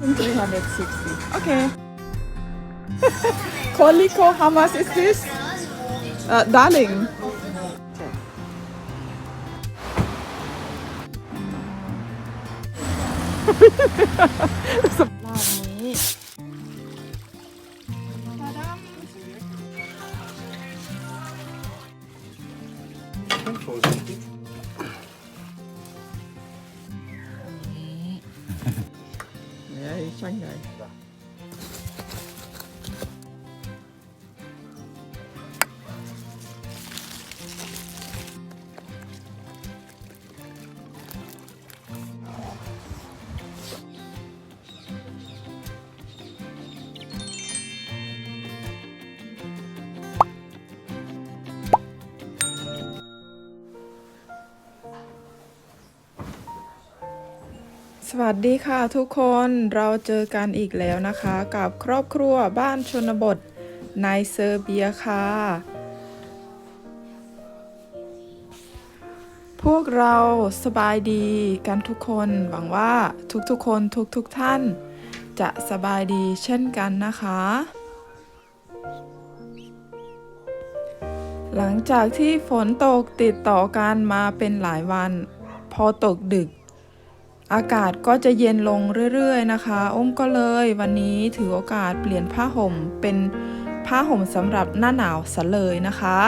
360. Okay. Koliko, how much is this? Uh, darling. ใช่ สวัสดีค่ะทุกคนเราเจอกันอีกแล้วนะคะ กับครอบครัวบ้านชนบทในเซอร์เบียค่ะ พวกเราสบายดีกันทุกคนหวังว่าทุกๆคนทุกๆท่าน จะสบายดีเช่นกันนะคะ หลังจากที่ฝนตกติดต่อกันมาเป็นหลายวัน พอตกดึก อากาศก็จะเย็นลงเรื่อยๆนะคะ อ้มก็เลยวันนี้ถือโอกาสเปลี่ยนผ้าห่มเป็นผ้าห่มสำหรับหน้าหนาวซะเลยนะคะ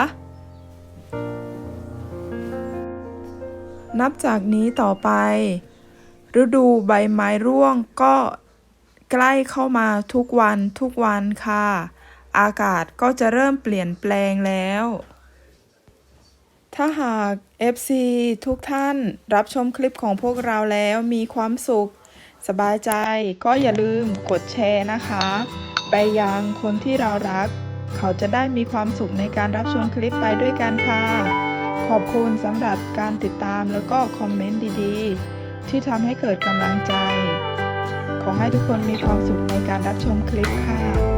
นับจากนี้ต่อไป ฤดูใบไม้ร่วงก็ใกล้เข้ามาทุกวันทุกวันค่ะ อากาศก็จะเริ่มเปลี่ยนแปลงแล้ว ถ้าหาก FC ทุกท่านรับชมคลิปของพวกเราแล้วมีความสุข สบายใจก็อย่าลืมกดแชร์นะคะ ไปยังคนที่เรารัก เขาจะได้มีความสุขในการรับชมคลิปไปด้วยกันค่ะ ขอบคุณสำหรับการติดตามแล้วก็คอมเมนต์ดีๆ ที่ทำให้เกิดกำลังใจ ขอให้ทุกคนมีความสุขในการรับชมคลิปค่ะ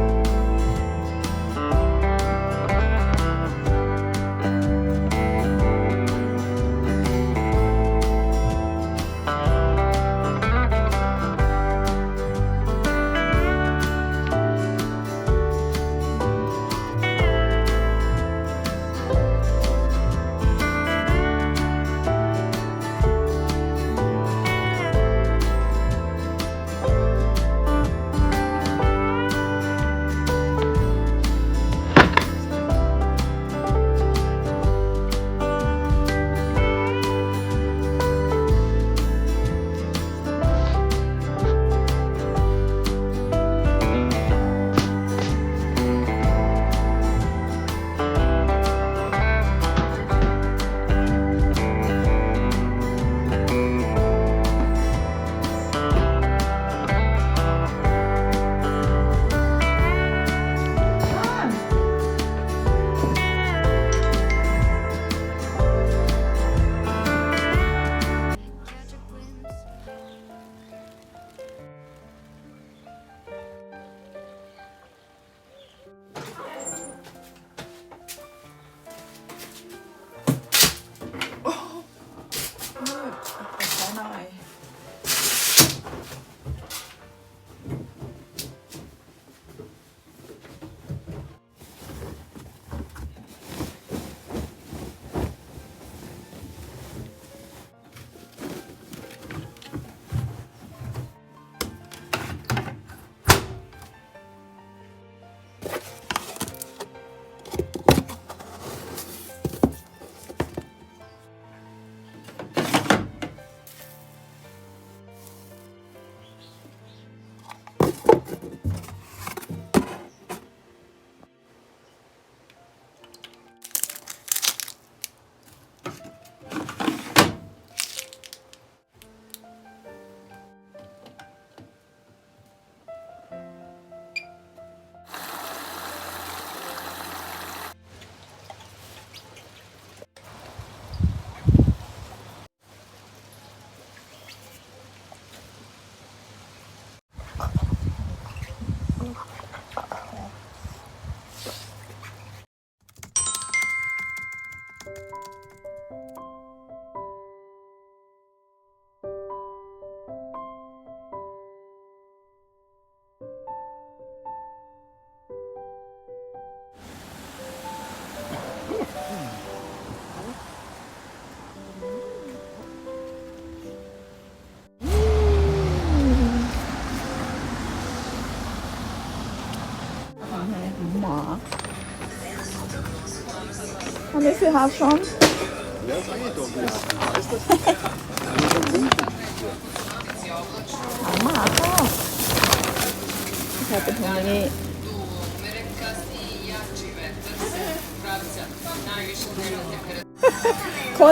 Haar schon.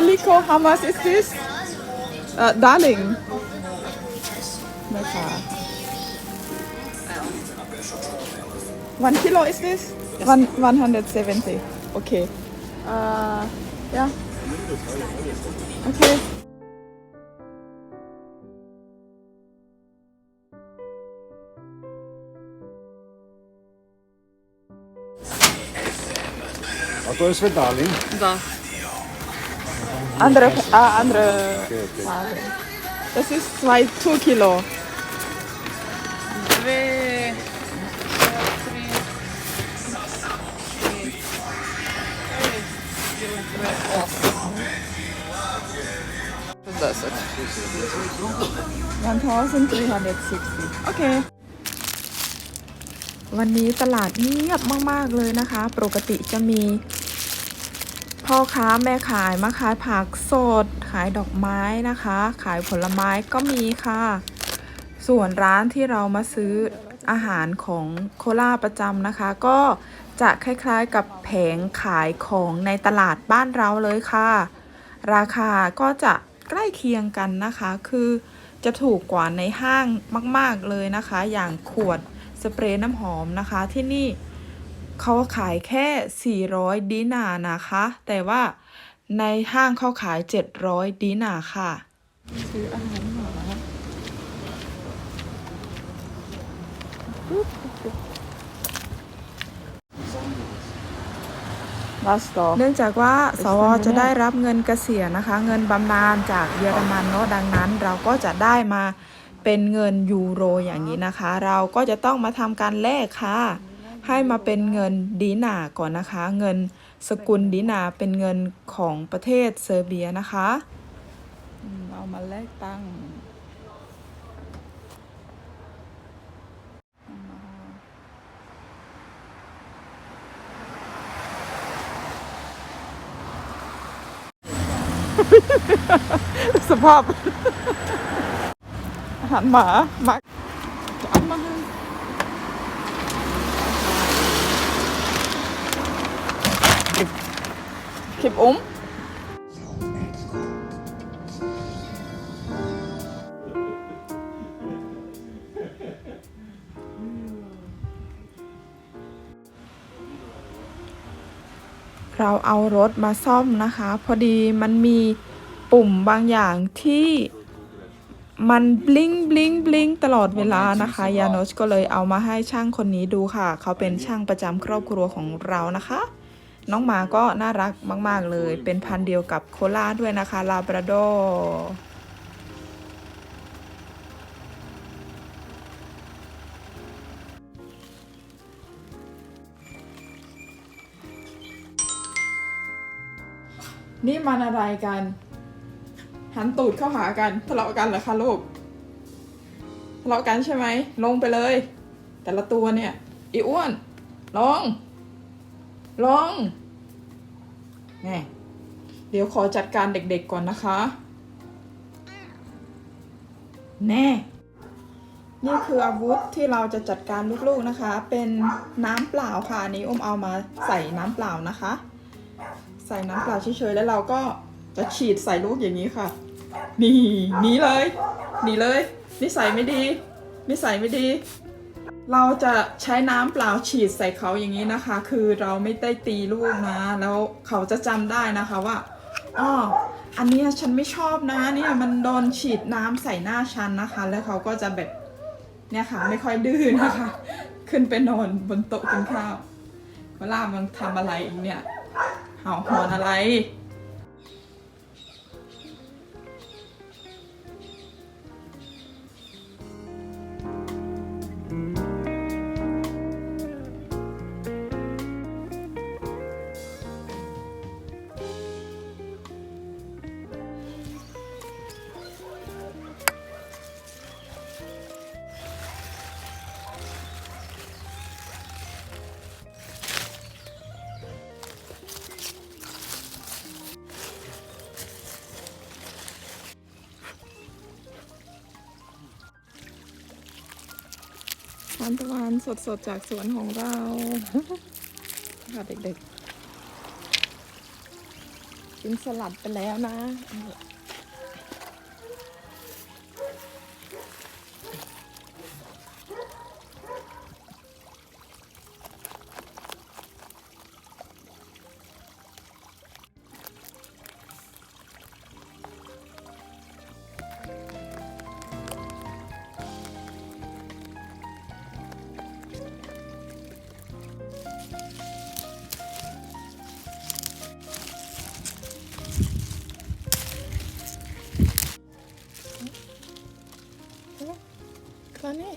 Ich how much is this? Uh, darling. One kilo is this? One, 170. Okay. Uh, yeah. Okay. A to je sve darling. Da. Andere, ah, andere. Okay, okay. Ware. Das ist zwei, two Kilo. Deset. 1,360. Okay. วันนี้ตลาดเงียบมาก ๆ เลยนะคะ ปกติจะมี พ่อค้าแม่ขายมาขายผักสด ขายดอกไม้นะคะ ขายผลไม้ก็มีค่ะ ส่วนร้านที่เรามาซื้ออาหารของโคราประจำนะคะ ก็จะคล้ายๆกับแผงขายของในตลาดบ้านเราเลยค่ะ ราคาก็จะ ใกล้เคียงกันนะคะ คือจะถูกกว่าในห้างมาก ๆเลยนะคะ อย่างขวดสเปรย์น้ำหอมนะคะที่นี่เขาขายแค่ 400 ดีนานะคะ แต่ว่าในห้างเขาขาย 700 ดีนาร์ค่ะซื้ออาหาร หมาเนื่องจากว่าสวจะได้รับเงินเกษียณนะคะ เงินบำนาญจากเยอรมันเนาะดังนั้นเราก็จะได้มาเป็นเงินยูโรอย่างนี้นะคะ เราก็จะต้องมาทำการแลกค่ะ ให้มาเป็นเงินดีนาร์ก่อนนะคะ เงินสกุลดีนาร์เป็นเงินของประเทศเซอร์เบียนะคะอืมเอามาแลกตังค์ สภาพ อาหารหมาหมาจะเอามาให้คลิปอุ้มเราเอารถมาซ่อมนะคะ พอดีมันมี ปุ่มบางอย่างที่มันบลิงบลิงบลิงตลอดเวลานะคะ ยานชก็เลยเอามาให้ช่างคนนี้ดูค่ะ เขาเป็นช่างประจำครอบครัวของเรานะคะ น้องหมาก็น่ารักมาก ๆ เลย เป็นพันธุ์เดียวกับโคลาด้วยนะคะลาบราดอร์นี่มันอะไรกัน หันตูดเข้าหากันทะเลาะกันเหรอคะลูกทะเลาะกันใช่ไหมลงไปเลย แต่ละตัวเนี่ยอีอ้วนลงลงแน่เดี๋ยวขอจัดการเด็กๆก่อนนะคะ แน่ นี่คืออาวุธที่เราจะจัดการลูกๆนะคะ เป็นน้ำเปล่าค่ะอันนี้อุ้มเอามาใส่น้ำเปล่านะคะ ใส่น้ำเปล่าเฉยๆแล้วเราก็ จะฉีดใส่ลูกอย่างนี้ค่ะ นี่หนีเลยหนีเลยนิสัยไม่ดีนิสัยไม่ดี เราจะใช้น้ำเปล่าฉีดใส่เขาอย่างนี้นะคะ คือเราไม่ได้ตีลูกนะ แล้วเขาจะจำได้นะคะว่าอ๋ออันนี้ฉันไม่ชอบนะเนี่ยมันโดนฉีดน้ำใส่หน้าฉันนะคะ แล้วเขาก็จะแบบเนี่ยค่ะ ไม่ค่อยดื้อนะคะ ขึ้นไปนอนบนโต๊ะกินข้าวเวลามันทำอะไรอีกเนี่ยเห่าหอนอะไรานตะวันสดๆ จากสวนของเราค่ะเด็กๆ กินสลัดไปแล้วนะ ตอนนี้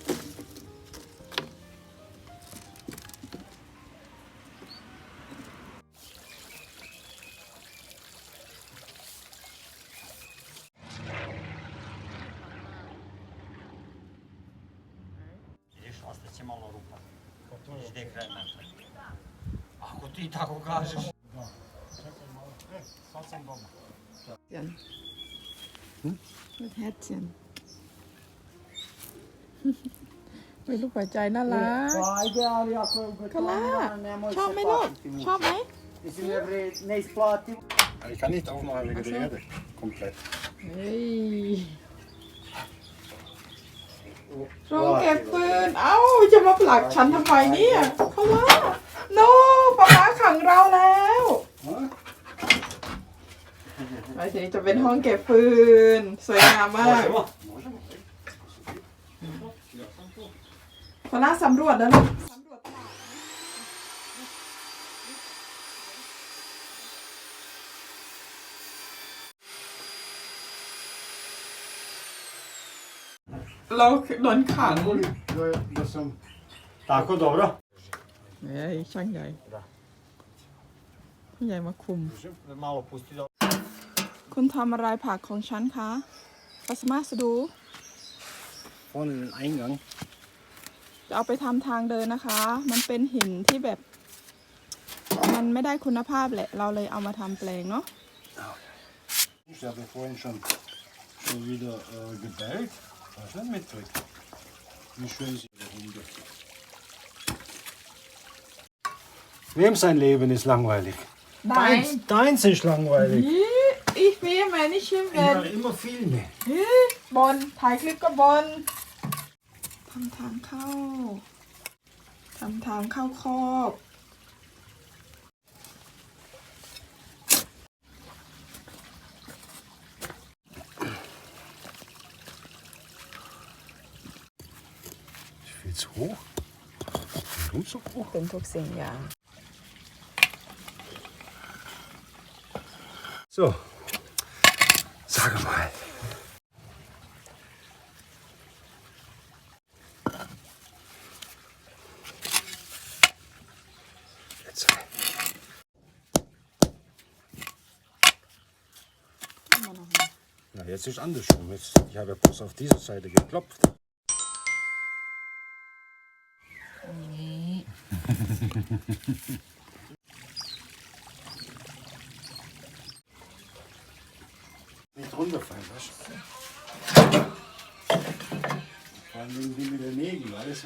Vidiš, ostaće malo rupa. Vidiš gdje je kraj metra. Ako ti tako kažeš. E, sad sam doma. เจียนไม่แท้เจียนไม่ลูกหัวใจน่ารัก Pa ajde, ali ako je คาร่า ugotovljeno, nemoj ชอบ se ไหมลูก platiti mu. ชอบไหม Mislim, ne, vre- ne isplativo. Maar ik kan niet allemaal regleren. Compleet. เฮ้ยโรงเก็บปืน เอ้า จะมาผลักฉันทำไมเนี่ยเขาว่าโนป้า ป๊าขังเราแล้วไปทีนี้จะเป็นห้องเก็บปืน สวยงามมาก Možemo? พอล่าสำรวจแล้วลูกสำรวจตลาดเราโดนขัง Da, da sam Tako, dobro. เฮ้ ยช่างใหญ่ผู้ใหญ่มาคุม Malo pusti da... คุณทำอะไรผักของฉันคะปัสมาสดู vorne den Eingang. จะเอาไปทำทางเดินนะคะ มันเป็นหินที่แบบ มันไม่ได้คุณภาพแหละ เราเลยเอามาทำแปลงเนาะ Ich habe vorhin schon, schon wieder äh, gebellt. Was ist denn mit drin? Wie schön sie da runter. Wem sein Leben ist langweilig? Deins, deins ist langweilig. อีฟีแม่นี่ชิม Ich เวน mache immer Filme. บนถ่ายคลิปก็บนทำทางเข้าทำทางเข้าคอก Ist viel zu hoch. Warum so hoch? เป็นทุกสิ่งอย่าง So, sag mal. Jetzt. Ja, jetzt ist andersrum. Jetzt, ich habe ja bloß auf dieser Seite geklopft. Du? Vor allem wegen dem mit der Nägel, alles.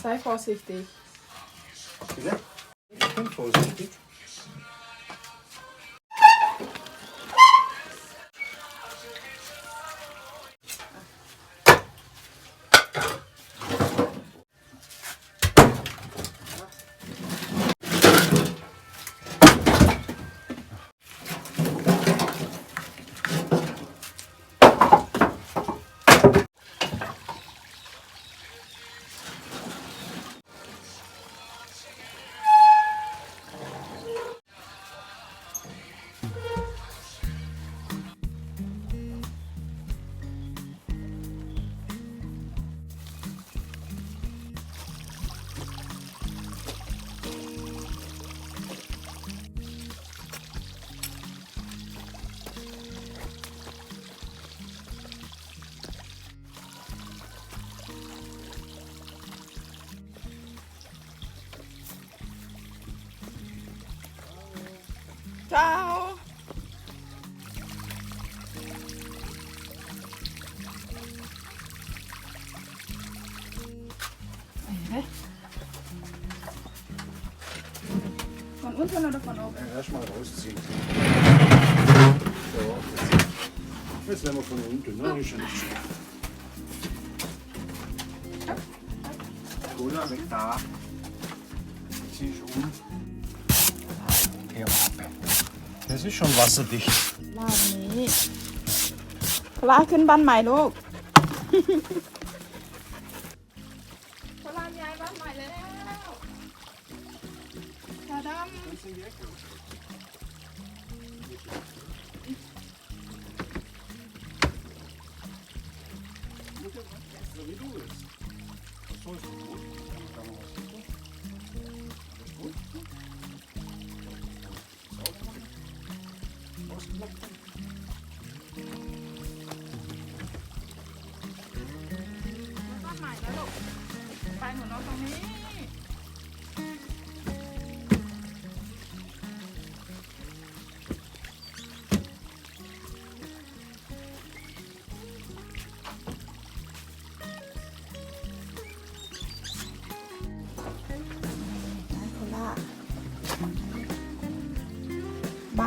ใส่ vorsichtig Bitte? Ich bin vorsichtig. Ciao. Von unten oder von oben? Ja, erstmal rausziehen. So, jetzt. jetzt werden wir von unten, ne? Ist ja nicht schwer. Oder weg da. Jetzt zieh ich um. Ist schon wasserdicht. บ้านนี้พลาขึ้นบ้านใหม่ลูกพลานย้ายบ้านใหม่แล้วชาดำ So wie Yeah.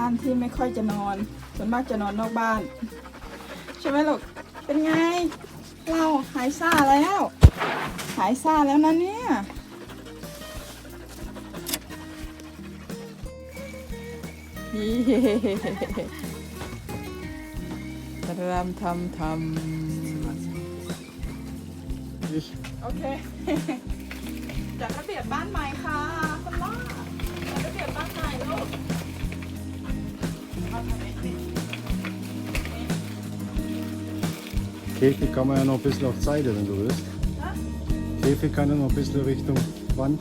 านที่ไม่ค่อยจะนอน ส่วนมากจะนอนนอกบ้าน ใช่ไหมลูกเป็นไง เราหายซ่าแล้วหายซ่าแล้วนะเนี่ยนี่รำทำทำ Ich โอเคจัดระเบียบบ้านใหม่ค่ะคุณล่าจัดระเบียบบ้านใหม่ลูก Käfig kann man ja noch ein bisschen auf Seite, wenn du willst. Käfig kann ja noch ein bisschen Richtung Wand.